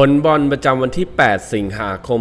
ผลบอลประจำวันที่ 8 สิงหาคม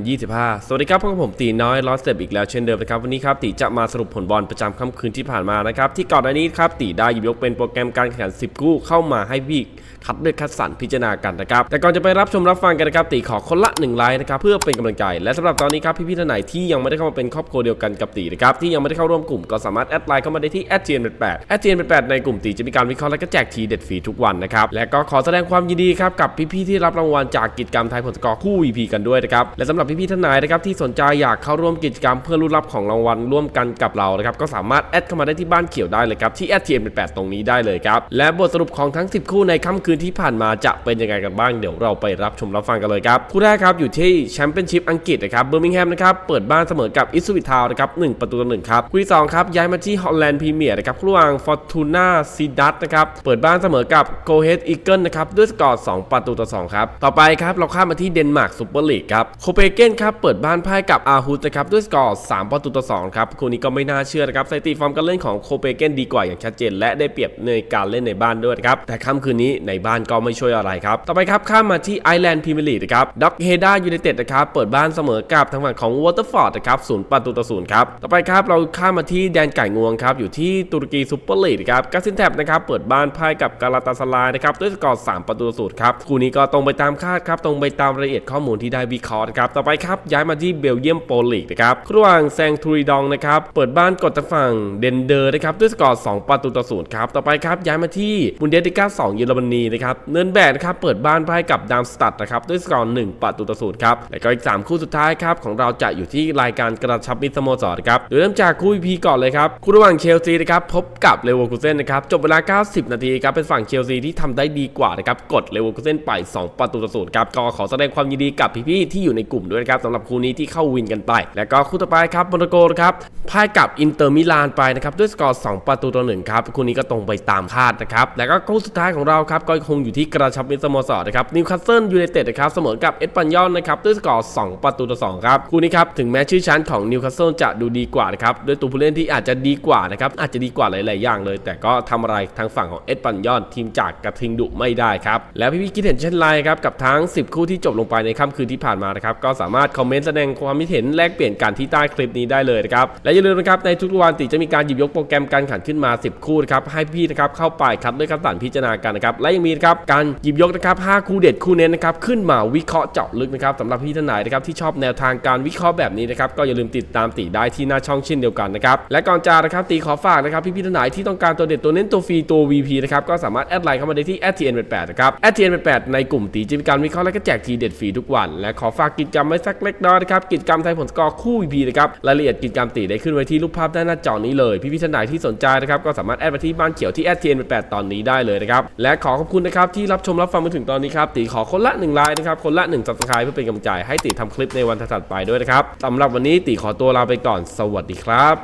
2025 สวัสดีครับพบกับผมตีน้อยลอสเตปอีกแล้วเช่นเดิมนะครับ วันนี้ครับตีจะมาสรุปผลบอลประจำค่ำคืนที่ผ่านมานะครับ ที่ก่อนหน้านี้ครับตีได้หยิบยกเป็นโปรแกรมการแข่งขัน 10 คู่เข้ามาให้พี่คัดเลือกคัดสรรพิจารณากันนะครับ แต่ก่อนจะไปรับชมรับฟังกันนะครับตีขอคนละ1ไลค์นะครับเพื่อเป็นกำลังใจ และสำหรับตอนนี้ครับพี่ๆท่านไหนที่ยังไม่ได้เข้ามาเป็นครอบครัวเดียวกันกับตีนะครับที่ยังไม่ได้เข้าร่วมกลุ่มก็สามารถแอดไลน์เข้ามาได้ที่ @gn88 @gn88 ในกลุ่มตีจะมีการวิเคราะห์และก็แจกทีเด็ดฟรีทุกวันนะครับและก็ขอแสดงความยินดีครับกับพี่ๆที่รับรางวัลจากกิจกรรมไทยผลสกอร์คู่ VP กันด้วยนะครับและสำหรับพี่ๆท่านไหนนะครับที่สนใจอยากเข้าร่วมกิจกรรมเพื่อรุ้นรับของรางวัลร่วมกันกับเรานะครับก็สามารถแอดเข้ามาได้ที่บ้านเขียวได้เลยครับที่ @gn88 ตรงนี้ได้เลยครับและบทสรุปของทั้ง 10 คู่ในค่ำคืนที่ผ่านมาจะเป็นยังไงกันบ้างเดี๋ยวเราไปรับชมรับฟังกันเลยครับคู่แรกครับอยู่ที่แชมเปี้ยนชิพอังกฤษนะครับเบอร์มิงแฮมนะครับเปิดบ้านเสมอกับอิสวิทาวนะครับ1ประตูต่อหนึ่งครับคู่ที่สองครับย้ายมาที่ฮอลแลนด์พรีเมียร์นะครับระหว่างฟอร์ตูน่าซีดัตนะครับเปิดบ้านเสมอกับโกเฮดอีเกิลนะครับด้วยสกอร์2ประตูต่อสองครับต่อไปครับเราข้ามมาที่เดนมาร์กซูเปอร์ลีกครับโคเปนเฮเกนครับเปิดบ้านพ่ายกับอาร์ฮุสนะครับด้วยสกอร์3ประตูต่อสองครับคู่นี้ก็ไม่น่าเชื่อนะครับสถิติฟอร์มการเล่นของโคเปนเฮเกนดีกว่าอย่างชัดเจนและได้เปรียบในการเล่นในบ้านด้วยครับแต่ค่ำคืนนี้ในบ้านก็ไม่ช่วยอะไรครับต่อไปครับข้ามมาที่ไอร์แลนด์พรีเมียร์ลีกนะครับด็อกเฮด้ายูไนเต็ดนะครับเปิดบ้านเสมอกับทางฝั่งของวอเตอร์ฟอร์ดนะครับศูนย์ประตูต่อศูนย์ครับต่อไปครับเราข้ามมาที่แดนไก่งวงครับอยู่ที่ตุรกีซูเปอร์ลีกครับกาซินแทบนะครับเปิดบ้านพ่ายกับกาลาตาสลายนะครับด้วยสกอร์3ประตูต่อศูนย์ครับคู่นี้ก็ตรงไปตามคาดครับตรงไปตามรายละเอียดข้อมูลที่ได้วิเคราะห์นะครับต่อไปครับย้ายมาที่เบลเยียมโปรลีกนะครับระหว่างแซงทูริดองนะครับเปิดบ้านกดทางฝั่งเดนเดอร์นะครับด้วยสกอร์2ประตูต่อศูนย์ครับต่อไปครับย้ายมาที่บุนเดสลิก้า2เยอรมนีนะครับเนินแบกนะครับเปิดบ้านพ่ายกับดามสตัดนะครับด้วยสกอร์1ประตูต่อศูนย์ครับแล้วก็อีก 3 คู่สุดท้ายครับของเราจะอยู่ที่รายการกระชับมิตรสโมสรครับโดยเริ่มจากคู่ EP ก่อนเลยครับคู่ระหว่างเชลซีนะครับพบกับเลเวอร์คูเซ่นนะครับจบเวลา 90 นาทีครับเป็นฝั่งเชลซีที่ทำได้ดีกว่านะครับกดเลเวอร์คูเซ่นไป2ประตูต่อศูนย์ครับก็ขอแสดงความยินดีกับพี่ๆที่อยู่ในกลุ่มด้วยนะครับสำหรับคู่นี้ที่เข้าวินกันไป แล้วก็คู่ต่อไปครับโมนาโกนครับพ่ายกับอินเตอร์มิลานไปนะครับด้วยสกอร์2ประตูต่อหนึ่งครับคู่นี้ก็ตรงไปตามคาดนะครับแล้วก็คู่สุดท้ายของเราครับก็คงอยู่ที่กระชับมิตรสโมสรนะครับนิวคาสเซิลยูไนเต็ดนะครับเสมอกับเอสปันยอนนะครับด้วยสกอร์2ประตูต่อ2ครับคู่นี้ครับถึงแม้ชื่อชั้นของนิวคาสเซิลจะดูดีกว่านะครับด้วยตัวผู้เล่นที่อาจจะดีกว่านะครับอาจจะดีกว่าหลาย ๆ อย่างเลย แต่ก็ทำอะไรทางฝั่งของเอสปันยอนทีมจากกระทิงดุไม่ได้ครับแล้วพี่ๆคิดเห็นเช่นไรครับกับทั้ง 10 คู่ที่จบลงไปในค่ำคืนที่ผ่านมานะครับก็สามารถคอมเมนต์แสดงความคิดเห็นแลกเปลี่ยนกันที่ใต้คลิปนี้ได้เลยนะครับและอย่าลืมนะครับในทุกๆวันติจะมีการหยิบยกโปรแกรมการขันขึ้นมา 10 คู่นะครับให้พี่นะครับเข้าไปคัดด้วยคัดสรรพิจารณากันนะครับและยังมีนะครับการหยิบยกนะครับ5คู่เด็ดคู่เน้นนะครับขึ้นมาวิเคราะห์เจาะลึกนะครับสำหรับพี่ท่านไหนนะครับที่ชอบแนวทางการวิเคราะห์แบบนี้นะครับก็อย่าลืมติดตามตีได้ที่หน้าช่องเช่นเดียวกันนะครับและก่อนจากนะครับตีขอฝากนะครับพี่พี่ท่านไหนที่ต้องการตัวเด็ดตัวเน้นตัวฟรีตัว VP นะครับก็สามารถแอดไลน์เข้ามาได้ที่ @tn88 นะครับ @tn88 ในกลุ่มตีจะมีการวิเคราะห์และก็แจกทีเด็ดฟรีทุกวัน และขอฝากกิจกรรมไว้สักเล็กน้อยนะครับกิจกรรมไทยผลสกอร์คู่ VP นะครับรายละเอียดกิจกรรมตีได้ขึ้นไว้ที่รูปภาพด้านหน้าจอนี้เลยพี่พี่ท่านไหนที่สนใจนะครับก็สามารถแอดมาที่บ้านเขียวที่ @tn88 ตอนนี้ได้เลยนะครับและขอขอบคุณนะครับที่รับชมรับฟังมาถึงตอนนี้ครับตีขอคนละ1ไลน์นะครับคนละ1 subscribe เพื่อเป็นกำลังใจให้ตีทำคลิปในวันถัดไปด้วยนะครับสำหรับวันนี้ตีขอตัวลาไปก่อน สวัสดีครับ